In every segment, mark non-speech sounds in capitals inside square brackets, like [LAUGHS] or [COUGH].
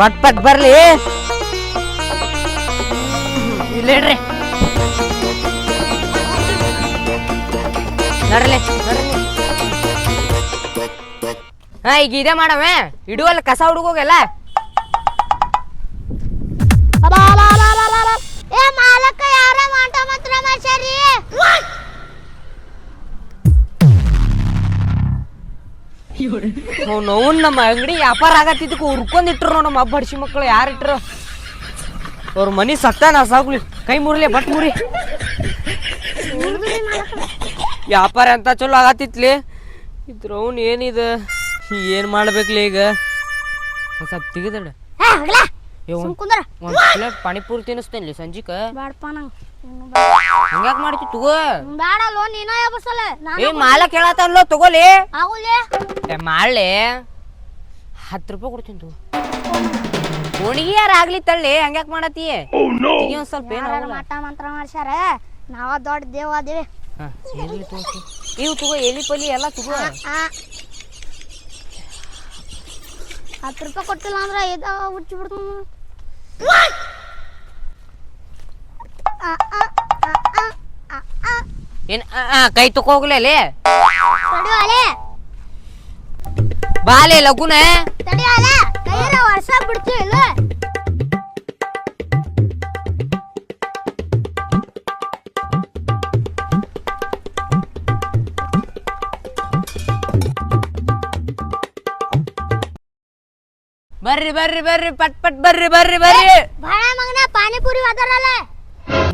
ಪಟ್ ಪಟ್ ಬರ್ಲಿ. ಇಲ್ಲೇಡ್ರಿ ನಡ್ರಲಿ ಹಾ ಈಗ ಇದೇ ಮಾಡವೆ ಇಡುವಲ್ಲ ಕಸ ಹುಡುಗೋಗೆಲ್ಲ. ನಾವು ನಮ್ಮ ಅಂಗಡಿ ವ್ಯಾಪಾರ ಆಗತ್ತಿದ್ದಕ್ಕೆ ಹುರ್ಕೊಂಡಿಟ್ರು ನೋಡ್ ನಮ್ಮ ಹಬ್ಬ ಹಡ್ಸಿ ಮಕ್ಕಳು ಯಾರು ಇಟ್ರು? ಅವ್ರ ಮನಿ ಸತ್ತ ನಾ ಸಾಗ್ಲಿ ಕೈ ಮುರ್ಲಿ ಬಟ್ ಮುರಿ. ವ್ಯಾಪಾರ ಅಂತ ಚಲೋ ಆಗತ್ತಿತ್ಲಿ? ಇದ್ರ ಅವ್ನು ಏನಿದ? ಏನು ಮಾಡ್ಬೇಕ್ಲಿ ಈಗ? ಸ್ವಲ್ಪ ತೆಗೆದಡ. ಸುಮ್ ಕುಂದ್ರ ಒಂದ್ ಪ್ಲೇಟ್ ಪಾನಿಪುರಿ ತಿನ್ನಿಸ್ತೇನೆ ಸಂಜಿಕ? ಬ್ಯಾಡಪ್ಪ ನಂಗ್ ಹಂಗ್ಯಾಕ್ ಮಾಡ್ತಿ ತಗೋ? ಬ್ಯಾಡಲ್ಲೋ ನೀನ ಎಬ್ಬಸಲ್ಲ ನಾನು ಏ ಮಾಲಕ್ ಹೇಳತ್ತಲ್ಲೋ ತಗೋಲಿ? ಆಗುಲೇ ಏ ಮಾಡ್ಲಿ ಹತ್ತು ರೂಪಾಯಿ ಕೊಡ್ತೀನಿ ತಗೋ. ಯಾರ ಆಗ್ಲಿ ತಳ್ಳಿ ಹಂಗ್ಯಾಕ್ ಮಾಡತ್ತಿ? ತೆಗಿ ಒಂದ್ ಸ್ವಲ್ಪ ಏನು ಯಾರ ಮಂತ್ರ ಮಾಡ್ಸ್ಯಾರ? ನಾವ ದೊಡ್ಡ ದೇವ ಅದೇವಿ. ಎಲ್ಲಿ ತಗೋ? ಇವು ತಗೋ ಎಲಿ ಪಲಿ ಎಲ್ಲ ತಗೋ. ಆ. ಹತ್ತು ರೂಪಾಯಿ ಕೊಟ್ಟಿಲ್ಲ ಅಂದ್ರೆ ಇದ ಹುಚ್ಚಿ ಬಿಡ್ತು. ಏನ್ ಆ, ಆ, ಕೈ ಅಲ್ಲಿ. ತಡಿವಾಲೆ ಬಾಲೆ ಲಗುನ. ತಡಿವಾಲೆ ಕೈರ ವರ್ಷ ಬಿಡ್ತೀವಿ ಇಲ್ಲ. ಬರ್ರಿ ಬರ್ರಿ ಬರ್ರಿ ಪಟ್ ಪಟ್ ಬರ್ರಿ ಬರ್ರಿ ಬರ್ರಿ. ಭಾಳ ಮಗನ ಪಾನಿಪುರಿ ಅದರಲ್ಲ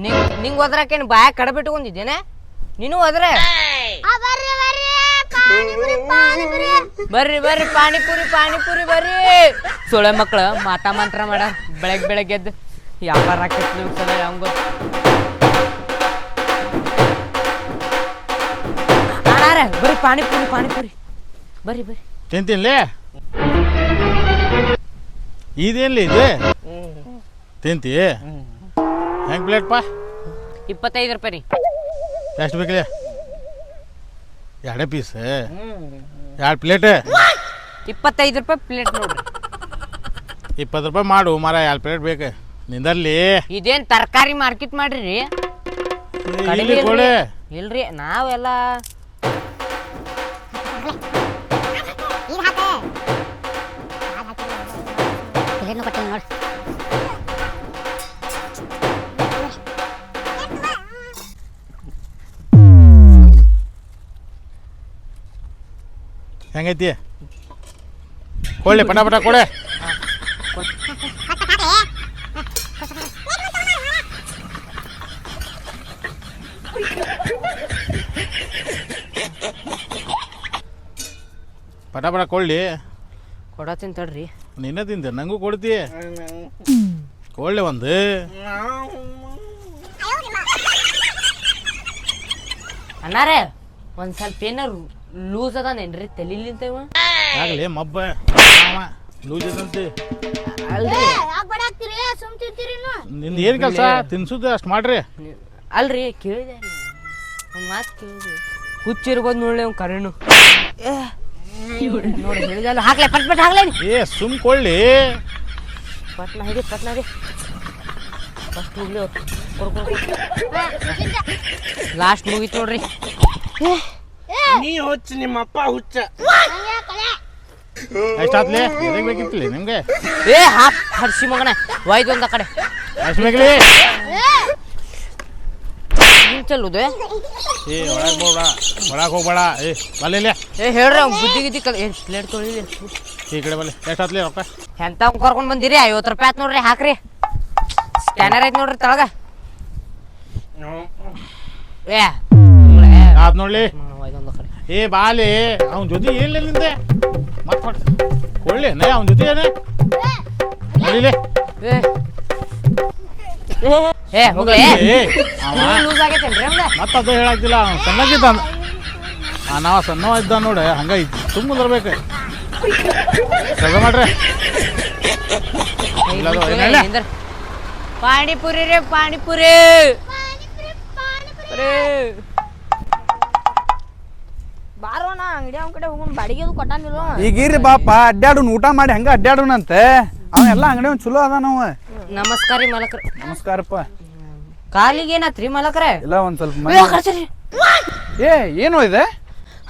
ನಿಂಗ್ ನಿಂಗ್ ಒದ್ರಾಕೇನು ಬಾಯ ಕಡಬಿಟ್ಕೊಂಡಿದ್ದೇನೆ? ನೀನು ಒದ್ರೆ? ಆ ಬರ್ರಿ ಬರ್ರಿ ಪಾನಿಪುರಿ ಪಾನಿಪುರಿ. ಬರ್ರಿ ಬರ್ರಿ ಪಾನಿಪುರಿ ಪಾನಿಪುರಿ ಬರ್ರಿ. ಸೊಳೆ ಮಕ್ಳು ಮಾತಾ ಮಂತ್ರ ಮಾಡ ಬೆಳಗ್ ಬೆಳಗ್ಗೆ ಎದ್ದು ವ್ಯಾಪಾರ ಸಲ ಹಂಗ. ಬರ್ರಿ ಪಾನಿಪುರಿ ಪಾನಿಪುರಿ. ಬರ್ರಿ ಬರ್ರಿ. ತಿಂತೀನಿ ಇದೇನ್ಲಿ ಇದೆ ತಿಂತಿ ಹೆಂಗ್ ಪಾ? ಇಪ್ಪತ್ತೈದು ರೂಪಾಯಿ ರೀ. ಎಷ್ಟು ಬೇಕಲೇ ಎರಡೇ ಪೀಸ್ ಎರಡು ಪ್ಲೇಟ್ ಇಪ್ಪತ್ತೈದು ರೂಪಾಯಿ ಪ್ಲೇಟ್ ನೋಡ್ರಿ. ಇಪ್ಪತ್ತು ರೂಪಾಯಿ ಮಾಡು ಮರ ಎರಡು ಪ್ಲೇಟ್ ಬೇಕು. ನಿಂದಲ್ಲಿ ಇದೇನು ತರಕಾರಿ ಮಾರ್ಕೆಟ್ ಮಾಡ್ರಿ ಇಲ್ರಿ ನಾವೆಲ್ಲ ಹೆಂಗೈತಿ? ಕೊಳ್ಳಿ ಪಟ ಪಟ ಕೊಡೆ. ಪಟ ಪಟ ಕೊಳ್ಳಿ ಕೊಡತ್ತೀನಿ ತಡ್ರಿ. ನಿನ್ನ ತಿಂತ ನಂಗೂ ಕೊಡ್ತಿ. ಕೊಳ್ಳಿ ಒಂದು. ಅಣ್ಣಾರೇ ಒಂದು ಸ್ವಲ್ಪ ಏನಾರು ಲೂಸ್ ಅದಾನೇನ್ರಿ ತಲಿಲಿಂತ ಇವ ಆಗಲಿ ಮಬ್ಬ ಲೂಸ್ ಇದಂತೆ ಅಲ್ರಿ. ಯಾಕೆ ಬಡಾಕ್ತೀರಿ ಸುಮ್ ತಿಂತೀರಿ ಇನ್ನು. ನಿಂದ ಏನು ಕೆಲಸ? ತಿನ್ಸುದು ಅಷ್ಟು ಮಾಡ್ರಿ. ಅಲ್ರಿ ಕೇಳಿದೆ ಮಾತು ಕೇಳಿದೆ. ಹುಚ್ಚಿರ್ಬೋದು ನೋಡ್ಲಿ ಅವ್ನು ಕರೆನು. ನೋಡಿ ಹೇಳಿದಲ್ಲ ಹಾಕ್ಲೆ ಪಟ್ ಪಟ್ ಹಾಕ್ಲೆ ಏ ಸುಮ್ ಕೊಳ್ಳಿ ಪಟ್ನ ಹಿಡಿ ಪಟ್ನ ಹಿಡಿ ಫಸ್ಟ್ ಅವ್ರು ಲಾಸ್ಟ್ ಮುಗೀತು ನೋಡ್ರಿ. ನೀ ಹುಚ್ಚ ನಿಮ್ಮಪ್ಪ ಹುಚ್ಚ ಹಂಗೆ ಕಳೆ ಎಷ್ಟಾತ್ಲಿ ಎದಕ್ಕೆ ಬೇಕಿತ್ತಲಿ ನಿಮ್ಗೆ ಏ ಹಾಪ್ ಹರ್ಷಿ ಮಗನ ಒಯ್ದು ಒಂದ ಕಡೆ ಎಷ್ಟು ಬೇಕಲಿ ಹಿಂಗ್ ಚೆಲ್ಲುದು ಏ ಒಳಗೆ ಹೋಗ್ಬೇಡ ಒಳಗೆ ಹೋಗ್ಬೇಡ ಏ ಬಲ್ಲಿ ಏ ಹೇಳ್ರಿ ಅವ್ನು ಬುದ್ಧಿ ಗಿದ್ದಿ ಕಲ್ ಏನ್ ಪ್ಲೇಟ್ ತೊಳಿಲಿ ಈ ಕಡೆ ಬಲ್ಲಿ ಎಷ್ಟಾತ್ಲಿ ರೊಕ್ಕ ಎಂತ ಕರ್ಕೊಂಡ್ ಬಂದಿರಿ ಐವತ್ತು ರೂಪಾಯಿ ಆತ್ ನೋಡ್ರಿ ಹಾಕ್ರಿ ಸ್ಕ್ಯಾನರ್ ಐತ್ ನೋಡ್ರಿ ತಳಗ ಏ ಆತ್ ನೋಡ್ಲಿ ಒಯ್ದೊಂದ ಕಡೆ ಏ ಬಾಲಿ ಅವನ ಜೊತೆ ಏನಿಲ್ಲ ನಿಂದೆ? ಮತ್ತೆ ಮತ್ ಕೊಳ್ಳಿ ನೇ ಅವನ ಜೊತೆ ಏನೇ? ಬಲ್ಲಿಲೆ ಏ. ಏ ಹೋಗ್ಲಿ. ಏ ಅವ. ಲೂಸ್ ಆಗೈತೇನ್ರಿ ಹಂಗ? ಮತ್ತೆ ಅದು ಹೇಳಾಕ್ತಿಲ್ಲ ಅವ್ನು ಸಣ್ಣಗಿದ್ದ ಆ ನಾವ ಸಣ್ಣವ ಇದ್ದ ನೋಡಿ ಹಂಗೈತಿ ತುಂಬ ಬರ್ಬೇಕು ಕೆಲಸ ಮಾಡ್ರಿ. ಇಲ್ಲ ಅದು ಏನಿಲ್ಲ. ನಿಂದ್ರ. ಪಾನಿಪುರಿ ರೇ ಪಾನಿಪುರಿ. ಪುರಿ. ಬಾರೋಣ ಅಂಗಡಿ ಅವ್ನ ಕಡೆ ಹೋಗೋಣ ಬಾಡಿಗೆ ಅದು ಕೊಟ್ಟಾನಿಲ್ಲ ಈಗ ಇರ್ರಿ ಬಾಪ ಅಡ್ಡಾಡೋಣ ಊಟ ಮಾಡಿ ಹಂಗ ಅಡ್ಡಾಡೋಣಂತೆ ಅವೆಲ್ಲ ಅಂಗಡಿ ಒಂದು ಚಲೋ ಅದ ನಾವು ನಮಸ್ಕಾರ ರೀ ಮಲಕ್ರ. ನಮಸ್ಕಾರಪ್ಪ. ಕಾಲಿಗೆ ಏನಾತ್ರಿ ಮಲಕ್ರೆ? ಇಲ್ಲ ಒಂದು ಸ್ವಲ್ಪ ಮನೆ- ಏ ಏನು ಇದೆ?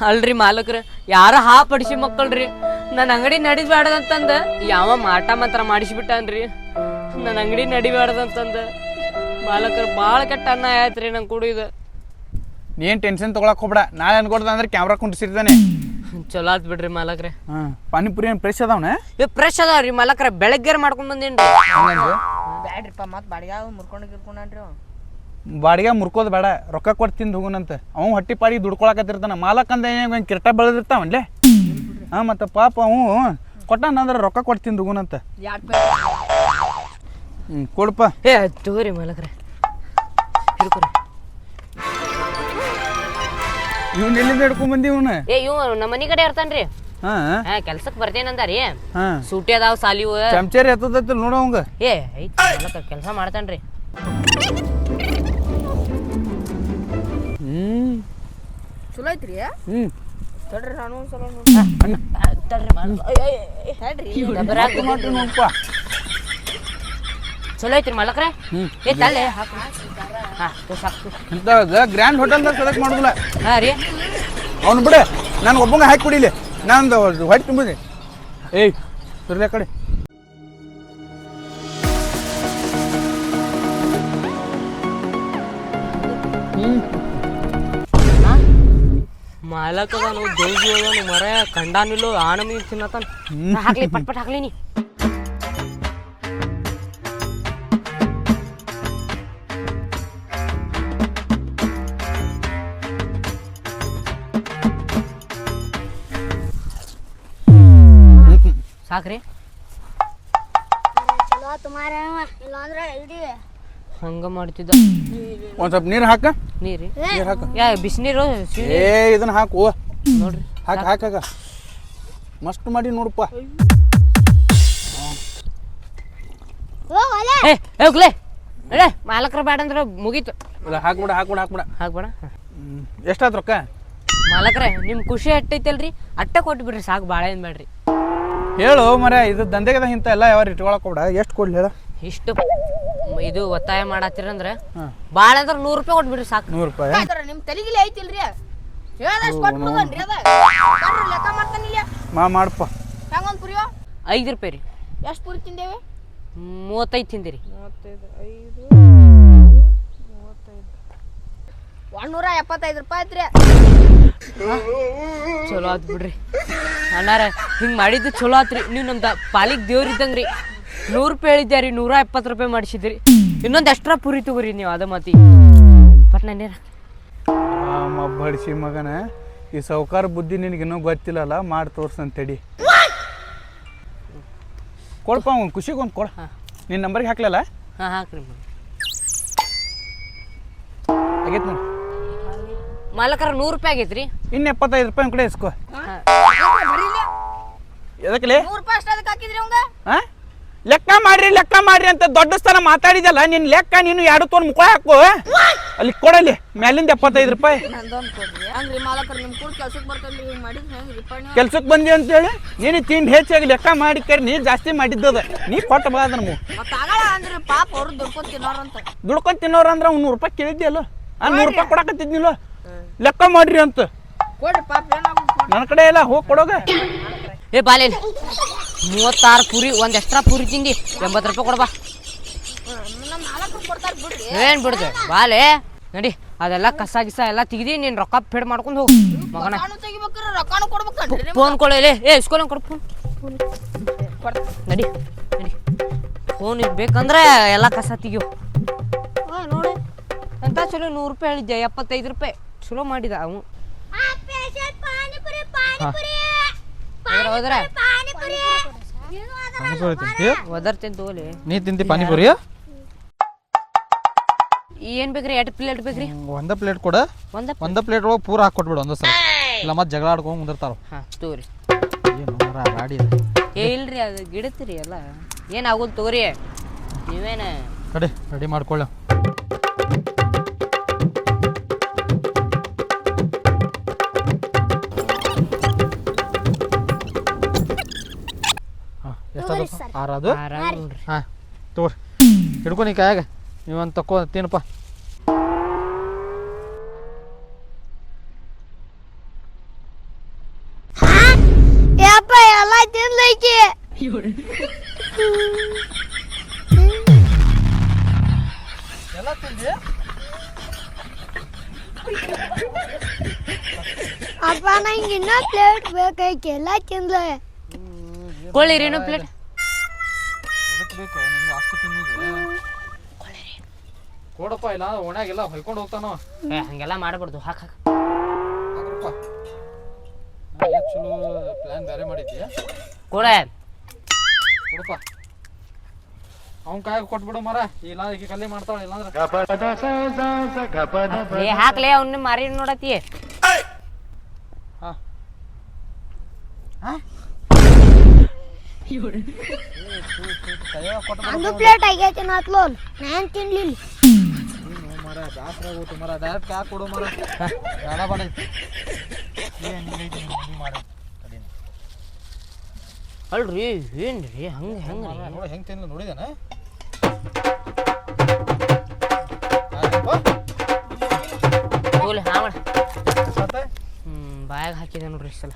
ಅಲ್ರಿ ಮಾಲಕ್ರ ಯಾರ ಹಾ ಪಡಿಸಿ ಮಕ್ಕಳ್ರಿ. ನನ್ನ ಅಂಗಡಿ ನಡಿಬ್ಯಾಡ್ದಂತಂದ ಯಾವ ಮಾಟ ಮಾತ್ರ ಮಾಡಿಸ್ಬಿಟ್ಟಾನ್ರಿ. ನನ್ನ ಅಂಗಡಿ ನಡಿಬ್ಯಾಡ್ದಂತಂದ. ಮಾಲಕರು ಭಾಳ ಕೆಟ್ಟ ಅನ್ನ ಆಯ್ತ್ರಿ ನಂಗೆ ಕುಡಿದು. ನೀ ಏನು ಟೆನ್ಷನ್ ತೊಗೊಳಕ್ ಹೋಗ್ಬೇಡ. ನಾಳೆ ಅನ್ಕೊಡ್ದ ಅಂದ್ರೆ ಕ್ಯಾಮ್ರಾ ಕುಂಟಿಸಿರ್ತಾನೆ ಚಲೋ ಆತ್ ಬಿಡ್ರಿ ಮಾಲಕ್ರೆ. ಹಾಂ ಪಾನಿಪುರಿ ಏನು ಫ್ರೆಶ್ ಅದಾವನೆ? ಏ ಫ್ರೆಶ್ ಅದಾವ್ರಿ ಮಾಲಕ್ರೆ. ಬೆಳಗ್ಗೆ ಮಾಡ್ಕೊಂಡ್ ಬಂದೇನ್ರಿ ಬ್ಯಾಡ್ರಿಪ್ಪ ಮತ್ತೆ ಬಾಡಿಗೆ ಮುರ್ಕೊಂಡು ಗಿರ್ಕೊಂಡ್ರಿ ಬಾಡಿಗೆ ಮುರ್ಕೋದ್ ಬೇಡ. ರೊಕ್ಕ ಕೊಟ್ಟು ತಿಂದು ಹೋಗುನಂತ. ಅವ ಹೊಟ್ಟಿ ಪಾಡಿ ದುಡ್ಕೊಳಕತ್ತಿರ್ತಾನ. ಮಾಲಕಂದ ಏನು ಕಿರಟ ಬೆಳೆದಿರ್ತಾವನ್ಲೇ? ಹಾಂ ಮತ್ತೆ ಪಾಪ ಅವು ಕೊಟ್ಟಾನಂದ್ರೆ ರೊಕ್ಕ ಕೊಟ್ಟು ತಿಂದು ಹೋಗುನಂತ. ಹ್ಞೂ ಕೊಡಪ್ಪ ಏ ತಗೋರಿ ಮಾಲಕ್ರೆ. ಹಿಡ್ಕೊರಿ. ಇವ್ನ ಎಲ್ಲಿಂದ ಹಿಡ್ಕೊಂಡ್ ಬಂದಿ ಇವನು? ಏ ಇವ್ ನಮ್ಮ ಮನಿ ಕಡೆ ಇರ್ತಾನ್ರಿ. ಹಾ ಹಾ. ಕೆಲ್ಸಕ್ ಬರ್ತೇನಂದಾರಿ ಹಾ. ಸೂಟಿ ಅದಾವ ಸಾಲಿ ಚಮಚೇರಿ ಎತ್ತದೈತಿ ನೋಡ ಅವಂಗ. ಏ ಕೆಲಸ ಮಾಡ್ತಾನ್ರಿ. ಹ್ಮ್. ಚಲೋ ಐತ್ರಿ ಹ್ಮ್. ತಡ್ರಿ ನಾನು ಒಂದ್ಸಲ ತಡ್ರಿ ನೋಡಪ್ಪ ಚಲೋ ಐತ್ರಿ ಮಲಕ್ರೆ. ಹ್ಮ್. ಏ ತಲೆ ಹಾಕು ಗ್ರ್ಯಾಂಡ್ ಹೋಟೆಲ್ದಾಗ ಸೆಲೆಕ್ಟ್ ಮಾಡೋದಿಲ್ಲ. ಹಾಂ ರೀ. ಅವ್ನು ಬಿಡು ನಾನು ಒಬ್ಬಂಗ ಹಾಕಿ ಕುಡಿಲಿ ನಾನು ಹೊಟ್ಟೆ ತುಂಬಿದೆ. ಏಯ್ ಸುರ್ಲೆ ಕಡೆ. ಹ್ಞೂ ಮಾಲಕ ಅದಾನು ದೇವ್ಜಿ ಮರ ಕಂಡಾನಿಲ್ಲೋ ಆನಮಿ ತಿನ್ನತಾನ ಹಾಕ್ಲಿ ಪಟ್ ಪಟ್ ಹಾಕ್ಲಿ ನೀ. ಸಾಕ್ರಿ. ಚಲೋ ಆತು ಮಾರ ಇಲ್ಲಾಂದ್ರೆ ಇಡೀ ಹಂಗ ಮಾಡ್ತಿದ್ದ. ಒಂದ್ ಸ್ವಲ್ಪ ನೀರು ಹಾಕ. ನೀರಿ? ನೀರು ಹಾಕ. ಯಾ ಬಿಸಿನೀರು ಏ ಇದನ್ನ ಹಾಕು. ನೋಡ್ರಿ. ಹಾಕ ಹಾಕ ಮಸ್ತ್ ಮಾಡಿ ನೋಡಪ್ಪ. ಏ ಹೋಗ್ಲೇ ಅಡೆ ಮಾಲಕ್ರ ಬೇಡ ಅಂದ್ರೆ ಮುಗೀತು. ಇಲ್ಲ ಹಾಕ್ಬಿಡ ಹಾಕ್ಬಿಡ ಹಾಕ್ಬಿಡ. ಹಾಕ್ಬೇಡ. ಎಷ್ಟಾತ್ ರೊಕ್ಕ? ಮಾಲಕ್ರೆ ನಿಮ್ ಖುಷಿ ಅಟ್ಟೈತಲ್ರಿ? ಅಟ್ಟ ಕೊಟ್ಟು ಬಿಡ್ರಿ ಸಾಕು ಭಾಳ ಏನ್ ಬೇಡ್ರಿ ಹೇಳು ಮರ ಇದು ದಂಧೆಗದ ಇಂಥ ಎಲ್ಲ ಯಾವ ಇಟ್ಕೊಳಕ್ ಕೂಡ ಎಷ್ಟು ಕೊಡ್ಲಿ ಹೇಳ? ಇಷ್ಟು ಇದು ಒತ್ತಾಯ ಮಾಡತ್ತೀರಂದ್ರೆ ಬಾಳ ಭಾಳ ಅಂದ್ರೆ ನೂರು ರೂಪಾಯಿ ಕೊಟ್ಬಿಡ್ರಿ ಸಾಕು. ನೂರು ರೂಪಾಯಿ? ನಿಮ್ ತಲೆಗಿಲಿ ಐತಿಲ್ರಿ. ಹೇಳ್ದಷ್ಟು ಕೊಟ್ಬಿಡ್ದನ್ರಿ ಅದ. ಬರ್ರಿ ಲೆಕ್ಕ ಮಾಡ್ತಾನಿಲ್ಲ ಮಾ ಮಾಡಪ್ಪ ಹೆಂಗೊಂದ್ ಪುರಿಯೋ? ಐದು ರೂಪಾಯಿ ರೀ. ಎಷ್ಟು ಪುರಿ ತಿಂದೇವೆ? ಮೂವತ್ತೈದು ತಿಂದಿರಿ. ಮೂವತ್ತೈದು ಐದು ಮೂವತ್ತೈದು ಒಂದ್ನೂರ ಎಪ್ಪತ್ತೈದು ರೂಪಾಯಿ ಐತ್ರಿ ಚಲೋ ಆತ್ ಬಿಡ್ರಿ. ಅಣ್ಣಾರ ಹಿಂಗೆ ಮಾಡಿದ್ದು ಚಲೋ ಆತ್ರಿ. ನೀವು ನಮ್ದು ಪಾಲಿಗೆ ದೇವ್ರ ಇದ್ದಂಗ್ರಿ. ನೂರು ರೂಪಾಯಿ ಹೇಳಿದ್ದೆ ರೀ ನೂರ ಎಪ್ಪತ್ತು ರೂಪಾಯಿ ಮಾಡಿಸಿದ್ರಿ. ಇನ್ನೊಂದು ಎಕ್ಸ್ಟ್ರಾ ಪುರಿ ತಗೋರಿ ನೀವು ಅದ ಮಾತಿ. ಬಟ್ ನಾನೇನ ಬಡಿಸಿ ಮಗನ ಈ ಸೌಕಾರ ಬುದ್ಧಿ ನಿನಗೆ ಇನ್ನೂ ಗೊತ್ತಿಲ್ಲಲ್ಲ ಮಾಡಿ ತೋರ್ಸಂತೇಳಿ ಕೊಡಪ್ಪ ಅವ್ನು ಖುಷಿಗೆ ಒಂದು ಕೊಡ. ನಿನ್ನ ನಂಬರ್ಗೆ ಹಾಕ್ಲಲ್ಲ? ಹಾಂ ಹಾಕ್ರಿ ಆಗೈತೆ ನೋಡಿ. ಮಾಲಕರ ನೂರು ರೂಪಾಯಿ ಆಗೈತ್ರಿ. ಇನ್ನು ಎಪ್ಪತ್ತೈದು ರೂಪಾಯಿ ಕೂಡ ಕಡೆ ಇಸ್ಕೋ ಎದಕ್ಕಲೆ ನೂರು ರೂಪಾಯಿ ಅಷ್ಟು ಅದಕ್ಕೆ ಹಾಕಿದ್ರಿ ಅವಂಗ? ಹಾಂ ಲೆಕ್ಕ ಮಾಡ್ರಿ ಲೆಕ್ಕ ಮಾಡ್ರಿ ಅಂತ ದೊಡ್ಡ ಸ್ಥಾನ ಮಾತಾಡಿದಲ್ಲ ನಿನ್ನ ಲೆಕ್ಕ ನೀನು ಎರಡು ತೊಗೊಂಡು ಮುಖ ಹಾಕು. ಅಲ್ಲಿ ಕೊಡಲಿ ಮ್ಯಾಲಿಂದ ಎಪ್ಪತ್ತೈದು ರೂಪಾಯಿ. ನಂದೊಂದು ಕೊಡ್ರಿ. ಹಂಗ್ರಿ ಮಾಲಕರು ನಿಮ್ಮ ಕೂಡ ಕೆಲ್ಸಕ್ಕೆ ಹಿಂಗೆ ಮಾಡಿದ್ರೆ ಬಂದಿ ಅಂತೇಳಿ ನೀನು ತಿಂಡಿ ಹೆಚ್ಚಾಗಿ ಲೆಕ್ಕ ಮಾಡಿ ಕರಿ ನೀ ಜಾಸ್ತಿ ಮಾಡಿದ್ದದ. ನೀ ಕೊಟ್ಟ ಬಾದ ನಮಗೂ ಮತ್ತೆ ಆಗಲ್ಲ ಅಂದ್ರೆ ಪಾಪ ಅವ್ರು ದುಡ್ಕೊಂಡು ತಿನ್ನೋರಂತ. ದುಡ್ಕೊಂಡ್ ತಿನ್ನೋರು ಅಂದ್ರೆ ಅವ್ನು ನೂರು ರೂಪಾಯಿ ಕೇಳಿದ್ಯಲ್ಲ ಆ ನೂರು ರೂಪಾಯಿ ಕೊಡಕತ್ತಿದ್ನಿಲ್ಲ. ಲೆಕ್ಕ ಮಾಡ್ರಿ ಅಂತ. ಕೊಡ್ರಿ ಪಾಪ ಏನಾಗುತ್ತೆ ನನ್ನ ಕಡೆ ಎಲ್ಲ ಹೋಗಿ ಕೊಡೋಗ. ಏ ಬಾಲೆ ಮೂವತ್ತಾರು ಪುರಿ ಒಂದು ಎಕ್ಸ್ಟ್ರಾ ಪುರಿ ತಿಂದಿ ಎಂಬತ್ತು ರೂಪಾಯಿ ಕೊಡಬಾ ಏನು ಬಿಡ್ದು? ಬಾಲೆ ನಡಿ ಅದೆಲ್ಲ ಕಸ ಗಿಸ ಎಲ್ಲ ತೆಗ್ದಿ ನೀನು ರೊಕ್ಕ ಪೇಡ್ ಮಾಡ್ಕೊಂಡು ಹೋಗು. ಮಗನ. ಫೋನ್ ಕೊಡಲೇ ಏ ಇಸ್ಕೊಲ್ ಕೊಡು ಫೋನ್. ನಡಿ ನಡಿ. ಫೋನ್ ಬೇಕಂದ್ರೆ ಎಲ್ಲ ಕಸ ತೆಗಿಯೋ. ಹಾಂ ನೋಡಿ ಅಂತ ಚಲೋ ನೂರು ರೂಪಾಯಿ ಹೇಳಿದ್ದೆ ಎಪ್ಪತ್ತೈದು ರೂಪಾಯಿ. ಚಲೋ ಮಾಡಿದ ಅವನು ಪಾನಿಪುರಿ ಹೋದ್ರ? ಪಾನಿಪುರಿ. ನೀನು ಅದರ ಒದರ್ತೇನೆ ತಗೋಲಿ ನೀ ತಿಂತಿ ಪಾನಿಪುರಿ? ಏನ್? ಬೇಕ್ರಿ? ಎಷ್ಟು ಪ್ಲೇಟ್ ಬೇಕ್ರಿ? ಒಂದ ಪ್ಲೇಟ್ ಕೊಡ. ಒಂದ ಒಂದ ಪ್ಲೇಟ್ ಒಳಗೆ ಪೂರ ಹಾಕೊಟ್ಬಿಡು ಒಂದ ಸಲ. ಇಲ್ಲ ಮತ್ತೆ ಜಗಳ ಆಡ್ಕೊಂಡು ಮುಂದಿರ್ತಾರ ಹಾಂ ತಗೋರಿ ಏನು ರಾಡಿ ಏ ಇಲ್ರಿ ಅದು ಗಿಡತ್ರಿ ಎಲ್ಲ. ಏನಾಗೋದು ತಗೋರಿ ನೀವೇನ? ಕಡೆ ರೆಡಿ ಮಾಡ್ಕೊಳ್ಳ ಸರ್. ಆರ ಅದು? ಆರಾಮ್ ನೋಡ್ರಿ. ಹಾಂ ತಗೋರಿ. ಹಿಡ್ಕೊ ನೀ ಕೈಯಾಗ. ನೀವೊಂದು ತಕೋ ತಿನ್ನಪ್ಪ ಯಪ್ಪ ಎಲ್ಲ ತಿನ್ಲೈತಿ ಎಲ್ಲ ತಿಂದಿ? ಅಪ್ಪ ನಂಗೆ ಇನ್ನೂ ಪ್ಲೇಟ್ ಬೇಕೈತಿ ಎಲ್ಲ ತಿನ್ಲೇ ಕೊಳ್ಳಿರಿ ಇನ್ನೂ ಪ್ಲೇಟ್ ಎದಕ್ಕೆ ಬೇಕು ನಿಮ್ಗೆ ಅಷ್ಟು ತಿನ್ನುದು. ಕೊಡಪ್ಪ ಇಲ್ಲ ಒಣಗೆಲ್ಲ ಹೊಯ್ಕೊಂಡು ಹೋಗ್ತಾನೋ. ಏ ಹಂಗೆಲ್ಲ ಮಾಡಬಾರ್ದು ಹಾಕ್ ಹಾಕ್. ಹಾಕ್ರಪ್ಪ. ಚಲೋ ಪ್ಲಾನ್ ಬೇರೆ ಮಾಡಿದ್ಯಾ ಕೊಡೆ. ಕೊಡಪ್ಪ. ಅವ್ನ ಕಾಯಾಗ ಕೊಟ್ಬಿಡು ಮರ ಇಲ್ಲ ಈಗ ಕಲ್ಲಿ ಮಾಡ್ತಾಳೆ ಇಲ್ಲಾಂದ್ರೆ ಏ ಹಾಕ್ಲೇ ಅವ್ನ ಮಾರಿ ನೋಡತಿ ನಂದು ಪ್ಲೇಟ್ ಆಗೈತೆ ನಾತ್ಲೋಲ್ ನಾನು ತಿನ್ಲಿಲ್ಲ ಮರ ಬ್ಯಾಸ್ರ ಆಗೋತು ಮರ ಡೈರೆಕ್ಟ್ ಯಾಕೆ ಕೊಡು ಮರ ಬೇಡ ಬೇಡ ಏನ್ ಹಿಂಗೈತಿ ಹಿಂಗ್ ಮಾಡ ಅಲ್ರಿ ಏನ್ರಿ ಹಂಗ ಹೆಂಗ ನೋಡಿ ಹೆಂಗೆ ತಿನ್ಲ ನೋಡಿದಾನೆ ಬಾಯಾಗ ಹಾಕಿದೆ ನೋಡ್ರಿ ಸಲ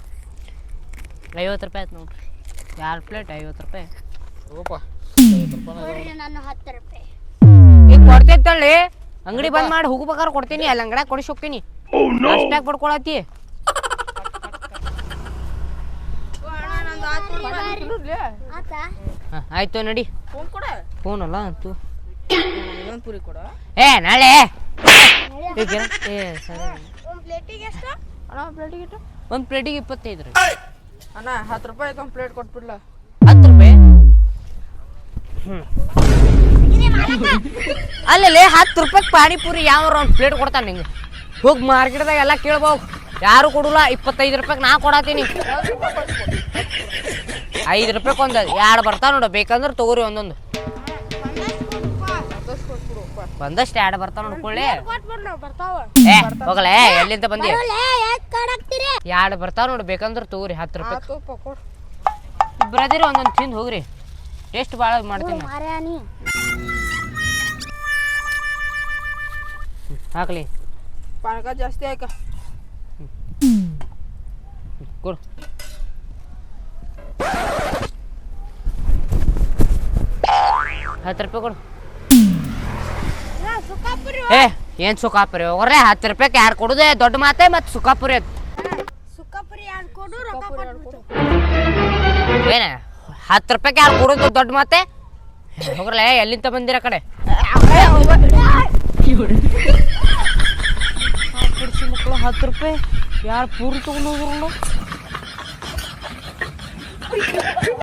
ಐವತ್ತು ರೂಪಾಯಿ ಆಯ್ತು ನೋಡ್ರಿ. ಎರಡು ಪ್ಲೇಟ್ ಐವತ್ತು ರೂಪಾಯಿ. ಹೋಗಪ್ಪ ನಾನು ಹತ್ತು ರೂಪಾಯಿ. ಈಗ ಕೊಡ್ತೈತಳ್ಳಿ ಅಂಗಡಿ ಬಂದ್ ಮಾಡಿ ಹೋಗ್ಬೇಕಾರ ಕೊಡ್ತೀನಿ ಅಲ್ಲಿ ಅಂಗಡ ಕೊಡಿಸಿ ಹೋಗ್ತೀನಿ. ಅಷ್ಟಾಗ ಪಡ್ಕೊಳತಿ ಆಯ್ತು ನಡಿ. ಫೋನ್ ಕೊಡ? ಫೋನ್ ಅಲ್ಲ ಅಂತು. ಇನ್ನೊಂದು ಪುರಿ ಕೊಡ? ಏ ನಾಳೆ. ಒಂದ್ ಏ ಸರಿ. ಒಂದು ಪ್ಲೇಟಿಗೆ ಎಷ್ಟು? ಅಣ್ಣ ಒಂದು ಪ್ಲೇಟಿಗೆ ಎಷ್ಟು ಒಂದು ಪ್ಲೇಟಿಗೆ ಇಪ್ಪತ್ತೈದು ರೀ. ಅಣ್ಣ ಹತ್ತು ರೂಪಾಯಿ ಒಂದು ಪ್ಲೇಟ್ ಕೊಟ್ಬಿಡ್ಲ. ಹತ್ತು ರೂಪಾಯಿ? [LAUGHS] ಅಲ್ಲಲ್ಲಿ ಹತ್ತು ರೂಪಾಯಿ ಪಾನಿಪುರಿ ಯಾವ ಒಂದು ಪ್ಲೇಟ್ ಕೊಡ್ತಾನೆ ನಿಂಗೆ. ಹೋಗಿ ಮಾರ್ಕೆಟ್ದಾಗ ಎಲ್ಲ ಕೇಳ್ಬೋ ಯಾರು ಕೊಡಲ್ಲ ಇಪ್ಪತ್ತೈದು ರೂಪಾಯಿಗೆ ನಾ ಕೊಡತ್ತೀನಿ. ಐದು ರೂಪಾಯಿ ಒಂದು ಎರಡು ಬರ್ತಾವ ನೋಡು ಬೇಕಂದ್ರೆ ತಗೋರಿ ಒಂದೊಂದು. ಬಂದಷ್ಟು ಎರಡು ಬರ್ತಾವ ನೋಡ್ಕೊಳ್ಳಿ ಏ ಹೋಗಲೇ ಎಲ್ಲಿಂದ ಬಂದಿ? ಎರಡು ಬರ್ತಾವ ನೋಡು ಬೇಕಂದ್ರೆ ತಗೋರಿ ಹತ್ತು ರೂಪಾಯಿ ಆತಪ್ಪ ಕೊಡು. ಬ್ರದಿರಿ ಒಂದೊಂದು ತಿಂದು ಹೋಗ್ರಿ. ಟೇಸ್ಟ್ ಭಾಳ ಮಾಡ್ತೀನಿ. ಹಾಕ್ಲಿ. ಪಾನಕ ಜಾಸ್ತಿ ಆಯ್ಕ ಕೊಡು. ಹತ್ತು ರೂಪಾಯಿ ಕೊಡು. ಏ ಏನ್ ಸುಖಾಪುರಿ? ಹೋಗ್ರೆ ಹತ್ತು ರೂಪಾಯಿಗೆ ಯಾರು ಕೊಡುದೇ? ದೊಡ್ಡ ಮಾತೆ ಮತ್ತೆ ಸುಖಾಪುರಿ ಅದು. ಏನ ಹತ್ತು ರೂಪಾಯಿಗೆ ಯಾರು ಕೊಡೋದು ದೊಡ್ಡ ಮಾತೆ? ಹೋಗ್ರಲ್ಲ ಎಲ್ಲಿಂದ ಬಂದಿರ ಕಡೆ? ಮಕ್ಕಳು ಹತ್ತು ರೂಪಾಯಿ. ಯಾರು ಪೂರ್ತಿ ತೊಗೊಂಡು ಹೋಗ್ರಲ್ಲ